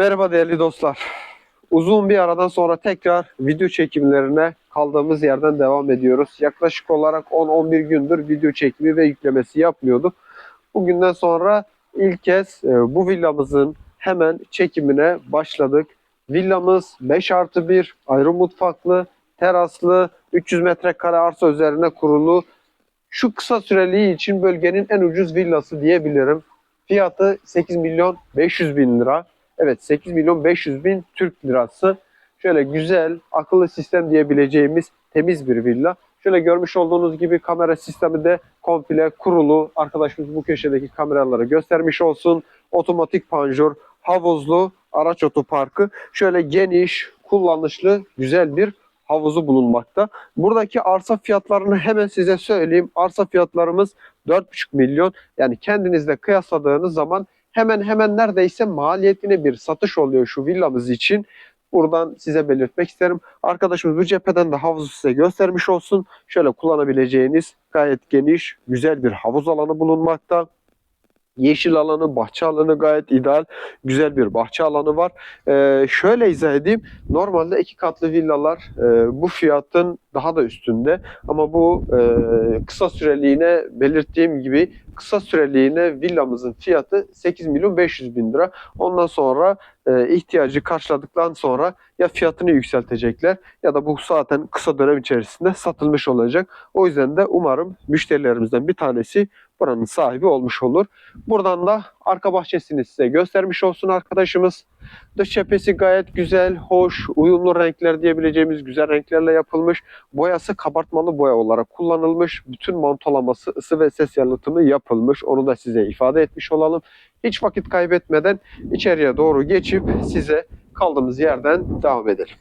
Merhaba değerli dostlar. Uzun bir aradan sonra tekrar video çekimlerine kaldığımız yerden devam ediyoruz. Yaklaşık olarak 10-11 gündür video çekimi ve yüklemesi yapmıyorduk. Bugünden sonra ilk kez e, bu villamızın hemen çekimine başladık. Villamız 5 artı 1 ayrı mutfaklı, teraslı, 300 metrekare arsa üzerine kurulu. Şu kısa süreliği için bölgenin en ucuz villası diyebilirim. Fiyatı 8 milyon 500 bin lira. Evet 8 milyon 500 bin Türk lirası. Şöyle güzel, akıllı sistem diyebileceğimiz temiz bir villa. Şöyle görmüş olduğunuz gibi kamera sistemi de komple kurulu. Arkadaşımız bu köşedeki kameraları göstermiş olsun. Otomatik panjur, havuzlu, araç otoparkı. Şöyle geniş, kullanışlı, güzel bir havuzu bulunmakta. Buradaki arsa fiyatlarını hemen size söyleyeyim. Arsa fiyatlarımız 4,5 milyon. Yani kendinizle kıyasladığınız zaman hemen hemen neredeyse maliyetine bir satış oluyor şu villamız için. Buradan size belirtmek isterim. Arkadaşımız bu cepheden de havuzu size göstermiş olsun. Şöyle kullanabileceğiniz gayet geniş, güzel bir havuz alanı bulunmakta. Yeşil alanı, bahçe alanı gayet ideal. Güzel bir bahçe alanı var. Ee, şöyle izah edeyim. Normalde iki katlı villalar e, bu fiyatın daha da üstünde. Ama bu e, kısa süreliğine belirttiğim gibi kısa süreliğine villamızın fiyatı 8 milyon 500 bin lira. Ondan sonra e, ihtiyacı karşıladıktan sonra ya fiyatını yükseltecekler ya da bu zaten kısa dönem içerisinde satılmış olacak. O yüzden de umarım müşterilerimizden bir tanesi buranın sahibi olmuş olur. Buradan da arka bahçesini size göstermiş olsun arkadaşımız. Dış cephesi gayet güzel, hoş, uyumlu renkler diyebileceğimiz güzel renklerle yapılmış. Boyası kabartmalı boya olarak kullanılmış. Bütün mantolaması, ısı ve ses yalıtımı yapılmış. Onu da size ifade etmiş olalım. Hiç vakit kaybetmeden içeriye doğru geçip size kaldığımız yerden devam edelim.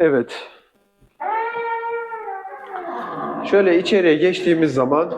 Evet. Şöyle içeriye geçtiğimiz zaman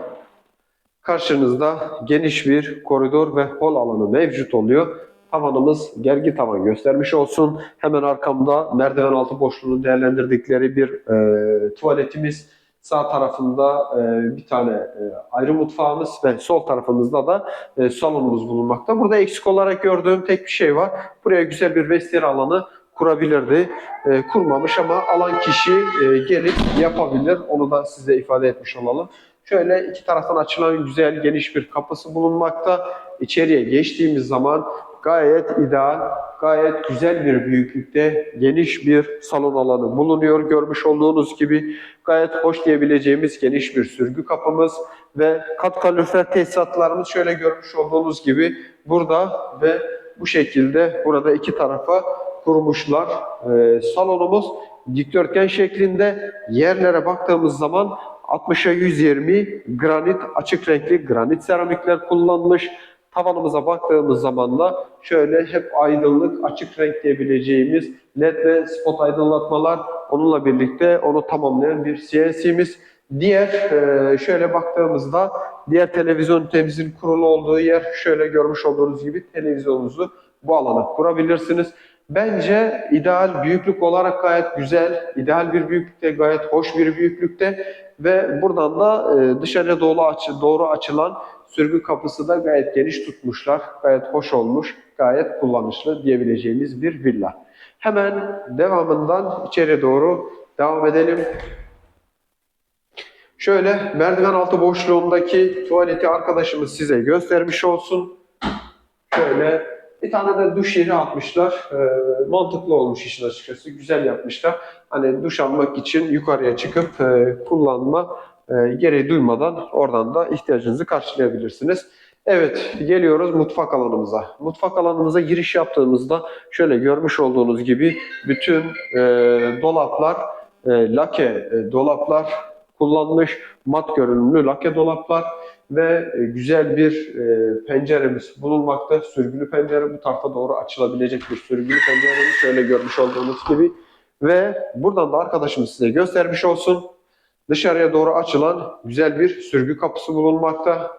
karşınızda geniş bir koridor ve hol alanı mevcut oluyor. Tavanımız gergi tavan göstermiş olsun. Hemen arkamda merdiven altı boşluğunu değerlendirdikleri bir e, tuvaletimiz. Sağ tarafında e, bir tane e, ayrı mutfağımız ve sol tarafımızda da e, salonumuz bulunmakta. Burada eksik olarak gördüğüm tek bir şey var. Buraya güzel bir vestiyer alanı kurabilirdi. E, kurmamış ama alan kişi e, gelip yapabilir. Onu da size ifade etmiş olalım. Şöyle iki taraftan açılan güzel geniş bir kapısı bulunmakta. İçeriye geçtiğimiz zaman gayet ideal, gayet güzel bir büyüklükte geniş bir salon alanı bulunuyor. Görmüş olduğunuz gibi gayet hoş diyebileceğimiz geniş bir sürgü kapımız ve kat kalorifer tesisatlarımız şöyle görmüş olduğunuz gibi burada ve bu şekilde burada iki tarafa kurmuşlar. Ee, salonumuz dikdörtgen şeklinde yerlere baktığımız zaman 60'a 120 granit, açık renkli granit seramikler kullanılmış. Tavanımıza baktığımız zaman da şöyle hep aydınlık, açık renk diyebileceğimiz led ve spot aydınlatmalar onunla birlikte onu tamamlayan bir CNC'miz. Diğer e, şöyle baktığımızda diğer televizyon temizin kurulu olduğu yer şöyle görmüş olduğunuz gibi televizyonunuzu bu alana kurabilirsiniz. Bence ideal büyüklük olarak gayet güzel, ideal bir büyüklükte, gayet hoş bir büyüklükte ve buradan da e, dışarıya doğru, açı, doğru açılan sürgü kapısı da gayet geniş tutmuşlar. Gayet hoş olmuş, gayet kullanışlı diyebileceğimiz bir villa. Hemen devamından içeri doğru devam edelim. Şöyle merdiven altı boşluğundaki tuvaleti arkadaşımız size göstermiş olsun. Şöyle bir tane de duş yeri atmışlar. Ee, mantıklı olmuş işin açıkçası. Güzel yapmışlar. Hani duş almak için yukarıya çıkıp e, kullanma e, gereği duymadan oradan da ihtiyacınızı karşılayabilirsiniz. Evet, geliyoruz mutfak alanımıza. Mutfak alanımıza giriş yaptığımızda şöyle görmüş olduğunuz gibi bütün e, dolaplar, e, lake e, dolaplar kullanmış, mat görünümlü lake dolaplar ve e, güzel bir e, penceremiz bulunmakta. Sürgülü pencere bu tarafa doğru açılabilecek bir sürgülü penceremiz şöyle görmüş olduğunuz gibi. Ve buradan da arkadaşımız size göstermiş olsun. Dışarıya doğru açılan güzel bir sürgü kapısı bulunmakta.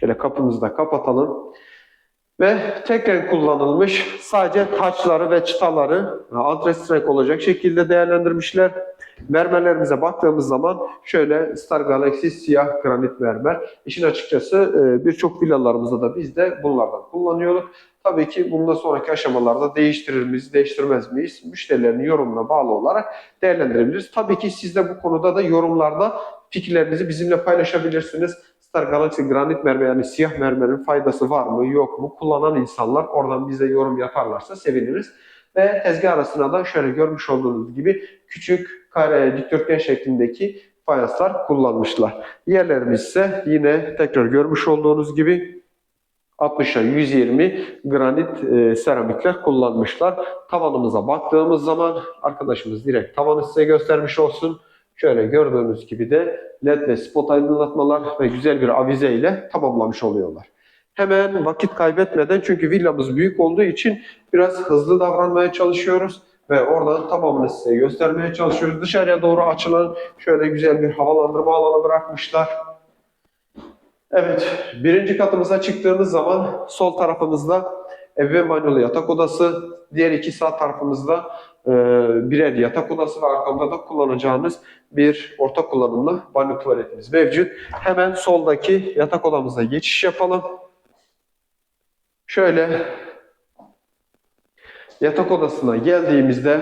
Şöyle kapımızı da kapatalım. Ve tek renk kullanılmış. Sadece taçları ve çıtaları adres renk olacak şekilde değerlendirmişler. Mermerlerimize baktığımız zaman şöyle Star Galaxy siyah granit mermer. İşin açıkçası e, birçok villalarımızda da biz de bunlardan kullanıyoruz. Tabii ki bundan sonraki aşamalarda değiştirir miyiz, değiştirmez miyiz? Müşterilerin yorumuna bağlı olarak değerlendirebiliriz. Tabii ki siz de bu konuda da yorumlarda fikirlerinizi bizimle paylaşabilirsiniz. Star Galaxy granit mermer yani siyah mermerin faydası var mı yok mu? Kullanan insanlar oradan bize yorum yaparlarsa seviniriz. Ve tezgah arasına da şöyle görmüş olduğunuz gibi küçük kare dikdörtgen şeklindeki fayanslar kullanmışlar. Yerlerimiz ise yine tekrar görmüş olduğunuz gibi 60'a 120 granit e, seramikler kullanmışlar. Tavanımıza baktığımız zaman arkadaşımız direkt tavanı size göstermiş olsun. Şöyle gördüğünüz gibi de led ve spot aydınlatmalar ve güzel bir avize ile tamamlamış oluyorlar. Hemen vakit kaybetmeden çünkü villamız büyük olduğu için biraz hızlı davranmaya çalışıyoruz ve oradan tamamını size göstermeye çalışıyoruz. Dışarıya doğru açılan şöyle güzel bir havalandırma alanı bırakmışlar. Evet, birinci katımıza çıktığımız zaman sol tarafımızda ebeveyn banyolu yatak odası, diğer iki sağ tarafımızda e, birer yatak odası ve arkamda da kullanacağınız bir ortak kullanımlı banyo tuvaletimiz mevcut. Hemen soldaki yatak odamıza geçiş yapalım. Şöyle yatak odasına geldiğimizde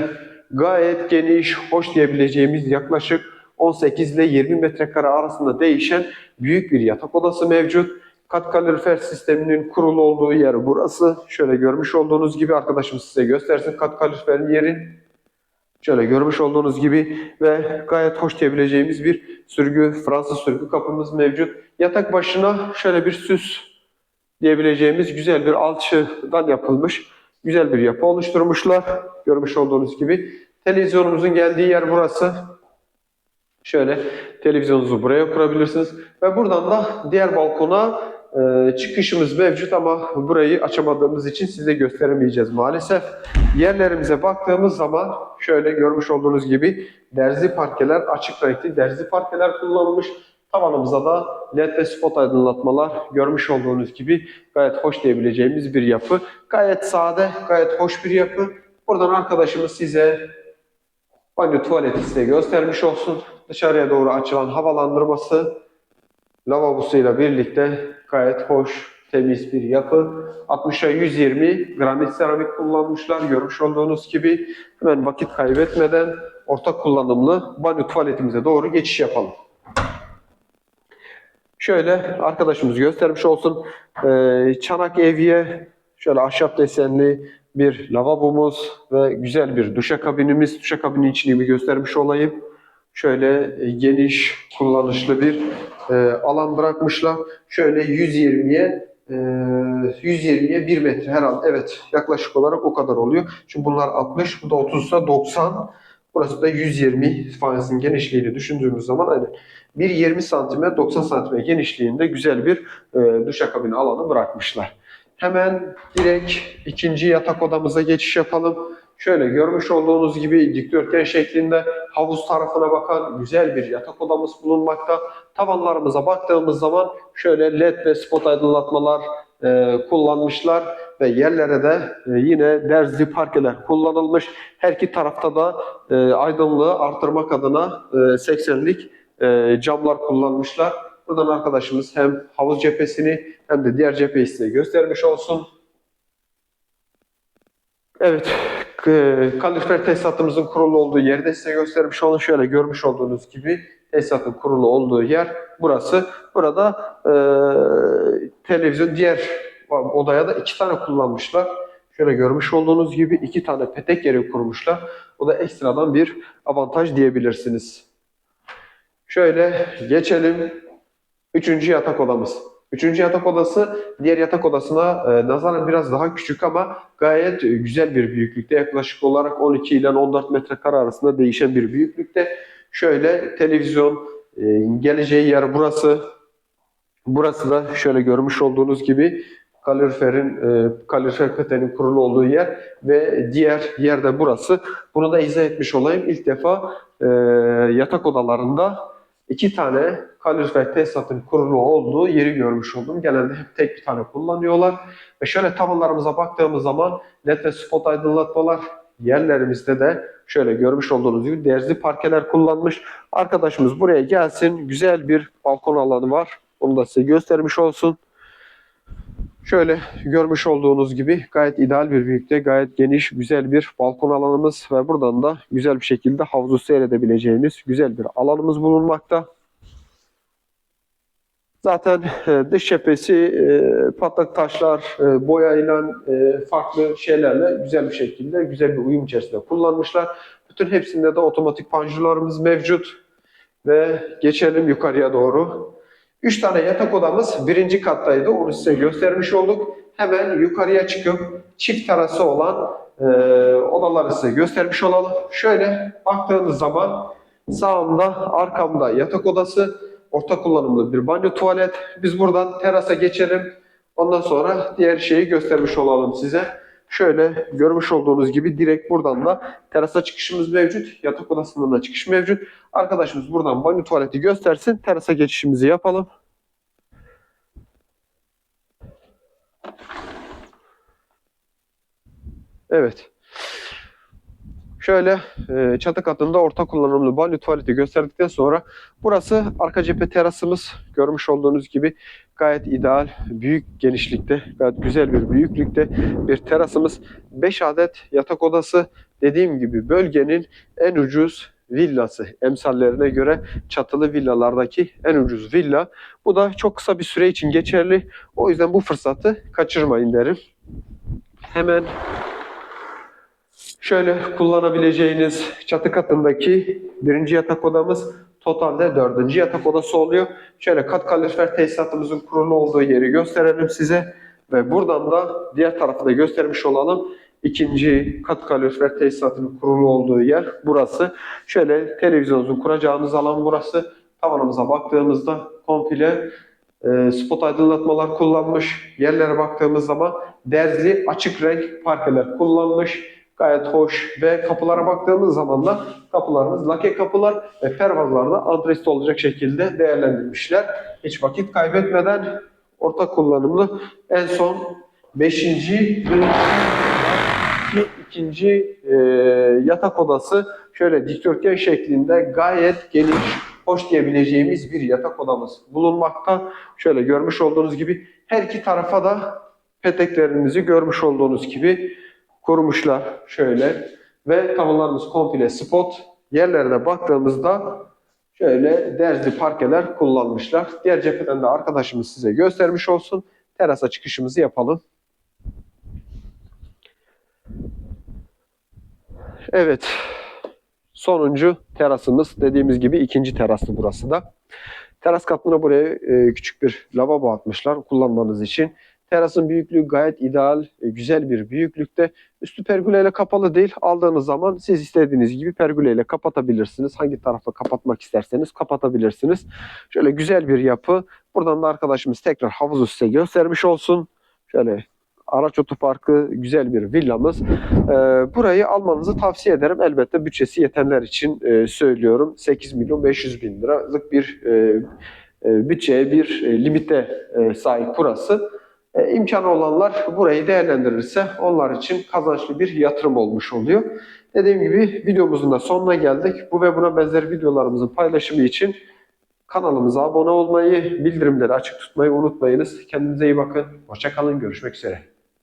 gayet geniş, hoş diyebileceğimiz yaklaşık 18 ile 20 metrekare arasında değişen büyük bir yatak odası mevcut. Kat kalorifer sisteminin kurulu olduğu yer burası. Şöyle görmüş olduğunuz gibi arkadaşım size göstersin kat kaloriferin yerin. Şöyle görmüş olduğunuz gibi ve gayet hoş diyebileceğimiz bir sürgü, Fransız sürgü kapımız mevcut. Yatak başına şöyle bir süs diyebileceğimiz güzel bir alçıdan yapılmış güzel bir yapı oluşturmuşlar. Görmüş olduğunuz gibi. Televizyonumuzun geldiği yer burası. Şöyle televizyonunuzu buraya kurabilirsiniz. Ve buradan da diğer balkona e, çıkışımız mevcut ama burayı açamadığımız için size gösteremeyeceğiz maalesef. Yerlerimize baktığımız zaman şöyle görmüş olduğunuz gibi derzi parkeler, açık renkli derzi parkeler kullanılmış. Tavanımıza da led ve spot aydınlatmalar görmüş olduğunuz gibi gayet hoş diyebileceğimiz bir yapı. Gayet sade, gayet hoş bir yapı. Buradan arkadaşımız size banyo tuvaleti size göstermiş olsun. Dışarıya doğru açılan havalandırması lavabosuyla birlikte gayet hoş, temiz bir yapı. 60'a 120 granit seramik kullanmışlar. Görmüş olduğunuz gibi hemen vakit kaybetmeden ortak kullanımlı banyo tuvaletimize doğru geçiş yapalım. Şöyle arkadaşımız göstermiş olsun. Ee, çanak evye, şöyle ahşap desenli bir lavabomuz ve güzel bir duşakabinimiz. Duşakabinin içini bir göstermiş olayım. Şöyle e, geniş, kullanışlı bir e, alan bırakmışlar. Şöyle 120'ye e, 120'ye 1 metre herhalde. Evet yaklaşık olarak o kadar oluyor. Çünkü bunlar 60, bu da 30 ise 90. Burası da 120 fayansın genişliğini düşündüğümüz zaman hani 1.20 santime 90 santime genişliğinde güzel bir e, duşakabini alanı bırakmışlar. Hemen direkt ikinci yatak odamıza geçiş yapalım. Şöyle görmüş olduğunuz gibi dikdörtgen şeklinde havuz tarafına bakan güzel bir yatak odamız bulunmakta. Tavanlarımıza baktığımız zaman şöyle led ve spot aydınlatmalar e, kullanmışlar ve yerlere de e, yine derzli parkeler kullanılmış. Her iki tarafta da e, aydınlığı artırmak adına e, 80'lik e, camlar kullanmışlar. Buradan arkadaşımız hem havuz cephesini hem de diğer cepheyi size göstermiş olsun. Evet, e, kalorifer tesisatımızın kurulu olduğu yeri de size göstermiş olun. Şöyle görmüş olduğunuz gibi tesisatın kurulu olduğu yer burası. Burada e, televizyon diğer odaya da iki tane kullanmışlar. Şöyle görmüş olduğunuz gibi iki tane petek yeri kurmuşlar. O da ekstradan bir avantaj diyebilirsiniz. Şöyle geçelim. Üçüncü yatak odamız. Üçüncü yatak odası diğer yatak odasına e, nazaran biraz daha küçük ama gayet güzel bir büyüklükte. Yaklaşık olarak 12 ile 14 metrekare arasında değişen bir büyüklükte. Şöyle televizyon e, geleceği yer burası. Burası da şöyle görmüş olduğunuz gibi kaloriferin e, kalorifer peteğinin kurulu olduğu yer ve diğer yerde burası. Bunu da izah etmiş olayım. İlk defa e, yatak odalarında iki tane kalorifer tesisatın kurulu olduğu yeri görmüş oldum. Genelde hep tek bir tane kullanıyorlar. Ve şöyle tavanlarımıza baktığımız zaman led ve spot aydınlatmalar yerlerimizde de şöyle görmüş olduğunuz gibi derzli parkeler kullanmış. Arkadaşımız buraya gelsin. Güzel bir balkon alanı var. Onu da size göstermiş olsun. Şöyle görmüş olduğunuz gibi gayet ideal bir büyüklükte, gayet geniş, güzel bir balkon alanımız ve buradan da güzel bir şekilde havuzu seyredebileceğiniz güzel bir alanımız bulunmakta. Zaten e, dış cephesi e, patlak taşlar, e, boyayla, farklı şeylerle güzel bir şekilde, güzel bir uyum içerisinde kullanmışlar. Bütün hepsinde de otomatik panjurlarımız mevcut. Ve geçelim yukarıya doğru. Üç tane yatak odamız birinci kattaydı. Onu size göstermiş olduk. Hemen yukarıya çıkıp çift terası olan e, odaları size göstermiş olalım. Şöyle baktığınız zaman sağımda, arkamda yatak odası, orta kullanımlı bir banyo tuvalet. Biz buradan terasa geçelim. Ondan sonra diğer şeyi göstermiş olalım size. Şöyle görmüş olduğunuz gibi direkt buradan da terasa çıkışımız mevcut. Yatak odasından da çıkış mevcut. Arkadaşımız buradan banyo tuvaleti göstersin. Terasa geçişimizi yapalım. Evet. Şöyle e, çatı katında orta kullanımlı banyo tuvaleti gösterdikten sonra burası arka cephe terasımız. Görmüş olduğunuz gibi gayet ideal, büyük genişlikte, gayet güzel bir büyüklükte bir terasımız. 5 adet yatak odası. Dediğim gibi bölgenin en ucuz villası emsallerine göre çatılı villalardaki en ucuz villa. Bu da çok kısa bir süre için geçerli. O yüzden bu fırsatı kaçırmayın derim. Hemen şöyle kullanabileceğiniz çatı katındaki birinci yatak odamız totalde dördüncü yatak odası oluyor. Şöyle kat kalorifer tesisatımızın kurulu olduğu yeri gösterelim size. Ve buradan da diğer tarafı da göstermiş olalım. İkinci kat kalorifer tesisatının kurulu olduğu yer burası. Şöyle televizyonunuzun kuracağınız alan burası. Tavanımıza baktığımızda komple e, spot aydınlatmalar kullanmış. Yerlere baktığımız zaman derzli açık renk parkeler kullanmış. Gayet hoş ve kapılara baktığımız zaman da kapılarımız lake kapılar ve pervazlarda adreste olacak şekilde değerlendirmişler. Hiç vakit kaybetmeden orta kullanımlı en son 5. ve ikinci e, yatak odası şöyle dikdörtgen şeklinde gayet geniş, hoş diyebileceğimiz bir yatak odamız bulunmakta. Şöyle görmüş olduğunuz gibi her iki tarafa da peteklerimizi görmüş olduğunuz gibi kurmuşlar şöyle ve tavanlarımız komple spot. Yerlerine baktığımızda şöyle derzli parkeler kullanmışlar. Diğer cepheden de arkadaşımız size göstermiş olsun. Terasa çıkışımızı yapalım. Evet. Sonuncu terasımız dediğimiz gibi ikinci teraslı burası da. Teras katına buraya e, küçük bir lavabo atmışlar kullanmanız için. Terasın büyüklüğü gayet ideal, e, güzel bir büyüklükte. Üstü pergüleyle kapalı değil. Aldığınız zaman siz istediğiniz gibi pergüleyle kapatabilirsiniz. Hangi tarafa kapatmak isterseniz kapatabilirsiniz. Şöyle güzel bir yapı. Buradan da arkadaşımız tekrar havuzu size göstermiş olsun. Şöyle araç otoparkı güzel bir villamız. Ee, burayı almanızı tavsiye ederim. Elbette bütçesi yetenler için e, söylüyorum. 8 milyon 500 bin liralık bir e, e, bütçeye bir e, limite e, sahip burası. E, imkanı olanlar burayı değerlendirirse onlar için kazançlı bir yatırım olmuş oluyor. Dediğim gibi videomuzun da sonuna geldik. Bu ve buna benzer videolarımızın paylaşımı için kanalımıza abone olmayı, bildirimleri açık tutmayı unutmayınız. Kendinize iyi bakın. Hoşçakalın. Görüşmek üzere.